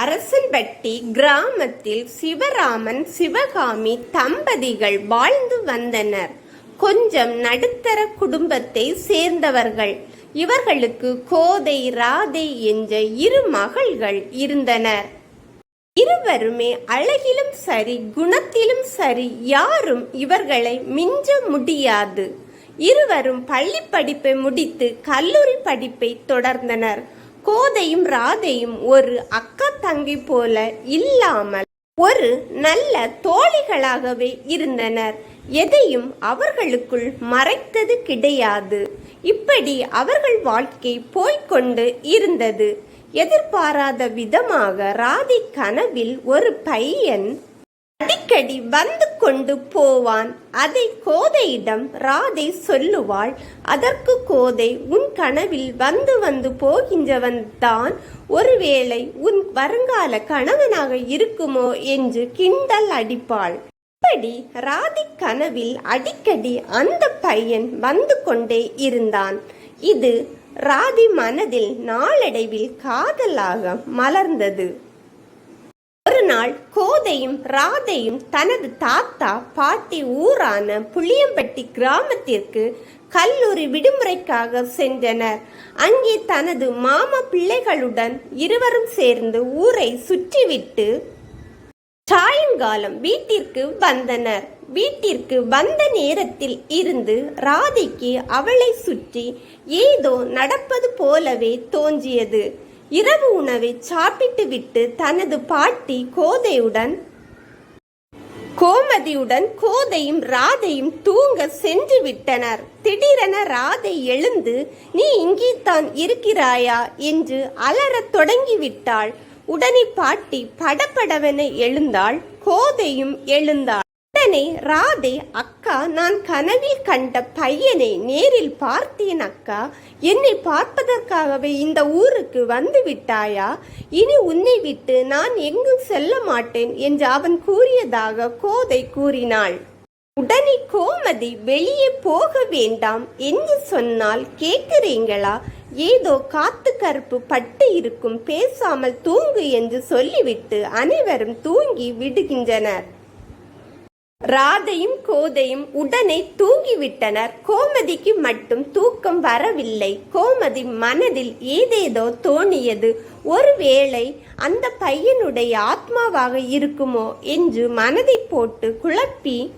அரசன்பட்டி கிராமத்தில் சிவராமன் சிவகாமி தம்பதிகள் வாழ்ந்து வந்தனர். கொஞ்சம் நடுத்தர குடும்பத்தை சேர்ந்தவர்கள். இவர்களுக்கு கோதை ராதை என்ற இரு மகள்கள் இருந்தனர். இருவருமே அழகிலும் சரி குணத்திலும் சரி யாரும் இவர்களை மிஞ்ச முடியாது. இருவரும் பள்ளி படிப்பை முடித்து கல்லூரி படிப்பை தொடர்ந்தனர். கோதையும் ராதையும் ஒரு அக்கா தங்கி போல இல்லாமல் ஒரு நல்ல தோழிகளாகவே இருந்தனர். எதையும் அவர்களுக்குள் மறைத்தது கிடையாது. இப்படி அவர்கள் வாழ்க்கை போய்கொண்டு இருந்தது. எதிர்பாராத விதமாக ராதி கனவில் ஒரு பையன் அடிக்கடி வந்து கொண்டு போவான். அதை கோதையிடம் ராதை சொல்லுவாள் அதற்கு கோதை உன் கனவில் வந்து வந்து போகின்றவன் தான். ஒருவேளை உன் வருங்கால கணவனாக இருக்குமோ? என்று கிண்டல் அடிப்பாள். இப்படி ராதி கனவில் அடிக்கடி அந்த பையன் வந்து கொண்டே இருந்தான். இது ராதி மனதில் நாளடைவில் காதலாக மலர்ந்தது. நாள் கோதையும் ராதையும் தனது தாத்தா பாட்டி ஊரான புளியம்பட்டி கிராமத்திற்கு கல்லூரி விடுமுறைக்காக சென்றனர். அங்கே தனது மாமா பிள்ளைகளுடன் இருவரும் சேர்ந்து ஊரை சுற்றிவிட்டு சாயங்காலம் வீட்டிற்கு வந்தனர். வீட்டிற்கு வந்த நேரத்தில் இருந்து ராதைக்கு அவளை சுற்றி ஏதோ நடப்பது போலவே தோன்றியது. இரவு உணவை சாப்பிட்டுவிட்டு தனது பாட்டி கோதையுடன் கோமதியுடன் கோதையும் ராதையும் தூங்க சென்று விட்டனர். திடீரென ராதை எழுந்து நீ இங்கே தான் இருக்கிறாயா? என்று அலறத் தொடங்கிவிட்டாள். உடனே பாட்டி படபடவென எழுந்தாள். கோதையும் எழுந்தாள். உடனே ராதே அக்கா நான் கனவில் கண்ட பையனை நேரில் பார்த்தேன் அக்கா. என்னை பார்ப்பதற்காகவே இந்த ஊருக்கு வந்து விட்டாயா? இனி உன்னை விட்டு நான் எங்கும் செல்ல மாட்டேன் என்று அவன் கூறியதாக கோதை கூறினாள். உடனே கோமதி வெளியே போக வேண்டாம் என்று சொன்னால் கேட்கிறீங்களா? ஏதோ காத்து கருப்பு பட்டு இருக்கும் பேசாமல் தூங்கு என்று சொல்லிவிட்டு அனைவரும் தூங்கி விடுகின்றனர். ராதையும் கோதையும் உடனே தூங்கிவிட்டனர். கோமதிக்கு மட்டும் தூக்கம் வரவில்லை. கோமதி மனதில் ஏதேதோ தோணியது. ஒருவேளை அந்த பையனுடைய ஆத்மாவாக இருக்குமோ என்று மனதை போட்டு குழப்பி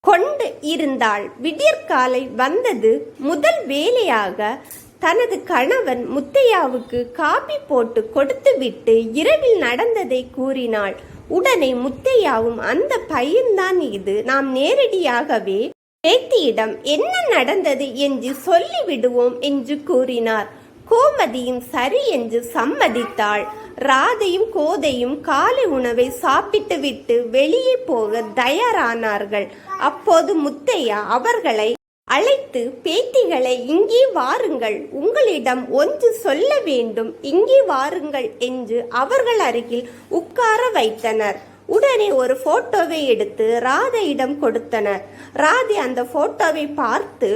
கொண்டு இருந்தாள். விடியற்காலை வந்தது. முதல் வேலையாக தனது கணவன் முத்தையாவுக்கு காபி போட்டு கொடுத்துவிட்டு இரவில் நடந்ததை கூறினாள். உடனே முத்தையாவும் அந்த பையன்தான் இது. நாம் நேரடியாகவே பேத்தியிடம் என்ன நடந்தது என்று சொல்லிவிடுவோம் என்று கூறினார். கோமதியும் சரி என்று சம்மதித்தாள். ராதையும் கோதையும் காலை உணவை சாப்பிட்டு விட்டு வெளியே போக தயாரானார்கள். அப்போது முத்தையா அவர்களை அழைத்து பேத்திகளை இங்கே வாருங்கள். உங்களிடம் ஒன்று சொல்ல வேண்டும். இங்கே வாருங்கள் என்று அவர்கள் அருகில் உட்கார வைத்தனர். உடனே ஒரு போட்டோவை எடுத்து ராதையிடம் கொடுத்தனர். ராதை அந்த போட்டோவை பார்த்து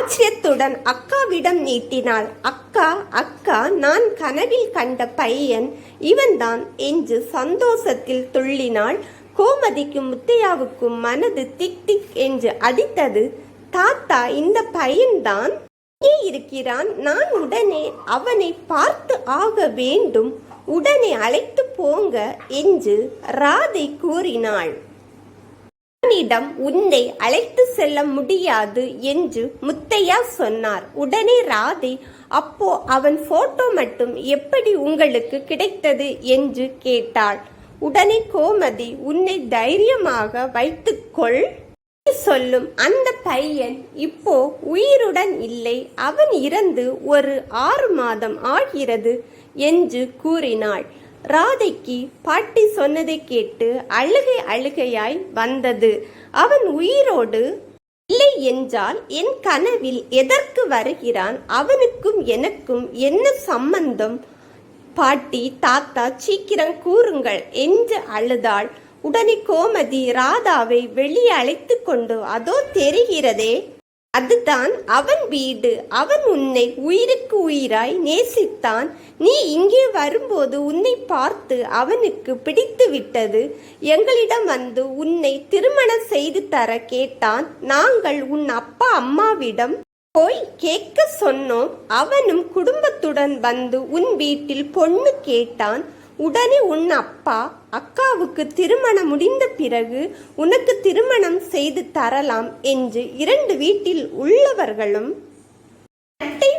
ஆச்சரியத்துடன் அக்காவிடம் நீட்டினாள். அக்கா அக்கா நான் கனவில் கண்ட பையன். இவன்தான் என்று சந்தோஷத்தில் துள்ளினாள். கோமதிக்கும் முத்தையாவுக்கும் மனது திக் திக் என்று அடித்தது. தாத்தா இந்த பையன்தான் இங்கே இருக்கிறான். நான் உடனே அவனை பார்த்து ஆக வேண்டும். உடனே அழைத்து போங்க என்று ராதை கூறினாள். அவனிடம் உன்னை அழைத்து செல்ல முடியாது என்று முத்தையா சொன்னார். உடனே ராதை அப்போ அவன் போட்டோ மட்டும் எப்படி உங்களுக்கு கிடைத்தது என்று கேட்டாள். உடனே கோமதி உன்னை தைரியமாக வைத்துக்கொள். சொல்லும் அந்த பையன் இப்போ உயிருடன் இல்லை. அவன் இறந்து ஒரு ஆறு மாதம் ஆகிறது என்று கூறினாள். ராதைக்கு பாட்டி சொன்னதை கேட்டு அழுகை அழுகையாய் வந்தது. அவன் உயிரோடு இல்லை என்றால் என் கனவில் எதற்கு வருகிறான்? அவனுக்கும் எனக்கும் என்ன சம்பந்தம்? பாட்டி தாத்தா சீக்கிரம் கூறுங்கள் என்று அழுதாள். உடனே கோமதி ராதாவை வெளியே அழைத்து கொண்டு அதோ தெரிகிறதே. அதுதான் அவன் வீடு. அவன் உன்னை உயிருக்கு உயிராய் நேசித்தான். நீ இங்கே வரும்போது உன்னை பார்த்து அவனுக்கு பிடித்து விட்டது எங்களிடம் வந்து உன்னை திருமணம் செய்து தர கேட்டான். நாங்கள் உன் அப்பா அம்மாவிடம் போய் கேட்க சொன்னோம். அவனும் குடும்பத்துடன் வந்து உன் வீட்டில் பொண்ணு கேட்டான். உடனே உன் அப்பா அக்காவுக்கு திருமணம் முடிந்த பிறகு உனக்கு திருமணம் செய்து தரலாம் என்று இரண்டு வீட்டில் உள்ளவர்களும் தட்டை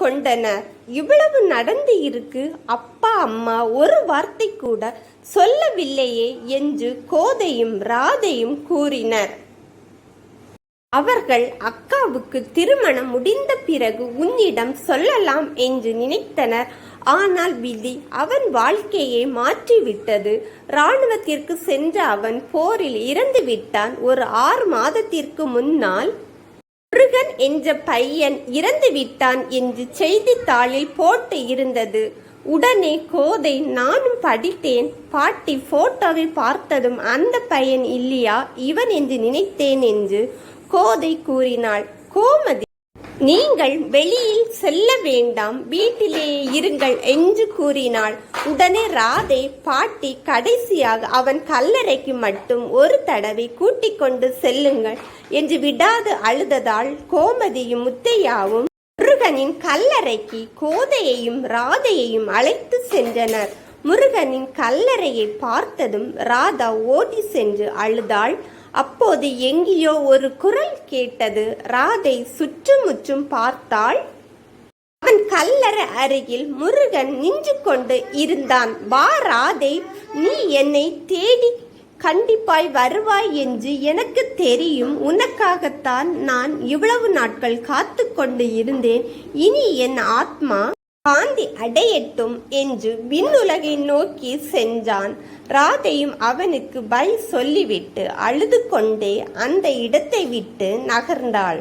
கொண்டனர். இவ்வளவு நடந்து இருக்கு. அப்பா அம்மா ஒரு வார்த்தை கூட சொல்லவில்லையே என்று கோதையும் ராதையும் கூறினர். அவர்கள் அக்காவுக்கு திருமணம் முடிந்த பிறகு உன்னிடம் சொல்லலாம் என்று நினைத்தனர். ஆனால் விதி அவன் வாழ்க்கையை மாற்றிவிட்டது. இராணுவத்திற்கு சென்ற அவன் போரில் இறந்து விட்டான். ஒரு ஆறு மாதத்திற்கு முன்னால் முருகன் என்ற பையன் இறந்து விட்டான் என்று செய்தித்தாளில் போட்டு இருந்தது. உடனே கோதை நானும் படித்தேன். பாட்டி போட்டோவை பார்த்ததும் அந்த பையன் இல்லையா? இவன் என்று நினைத்தேன் என்று கோதை கூறினாள். கோமதி நீங்கள் வெளியில் செல்ல வேண்டாம் வீட்டிலேயே இருங்கள் என்று கூறினாள். உடனே ராதை பாட்டி கடைசியாக அவன் கல்லறைக்கு மட்டும் ஒரு தடவை கூட்டிக் கொண்டு செல்லுங்கள் என்று விடாது அழுததால் கோமதியும் முத்தையாவும் முருகனின் கல்லறைக்கு கோதையையும் ராதையையும் அழைத்து சென்றனர். முருகனின் கல்லறையை பார்த்ததும் ராதா ஓடி சென்று அழுதாள். அப்போது எங்கேயோ ஒரு குரல் கேட்டது. ராதை சுற்றுமுற்றும் பார்த்தாள். அவன் கல்லறை அருகில் முருகன் நின்று கொண்டு இருந்தான். வா ராதை நீ என்னை தேடி கண்டிப்பாய் வருவாய் என்று எனக்கு தெரியும். உனக்காகத்தான் நான் இவ்வளவு நாட்கள் காத்து கொண்டு இருந்தேன். இனி என் ஆத்மா காந்தி அடையட்டும் என்று விண்ணுலகை நோக்கி சென்றான். ராதையும் அவனுக்கு பை சொல்லிவிட்டு அழுது கொண்டே அந்த இடத்தை விட்டு நகர்ந்தாள்.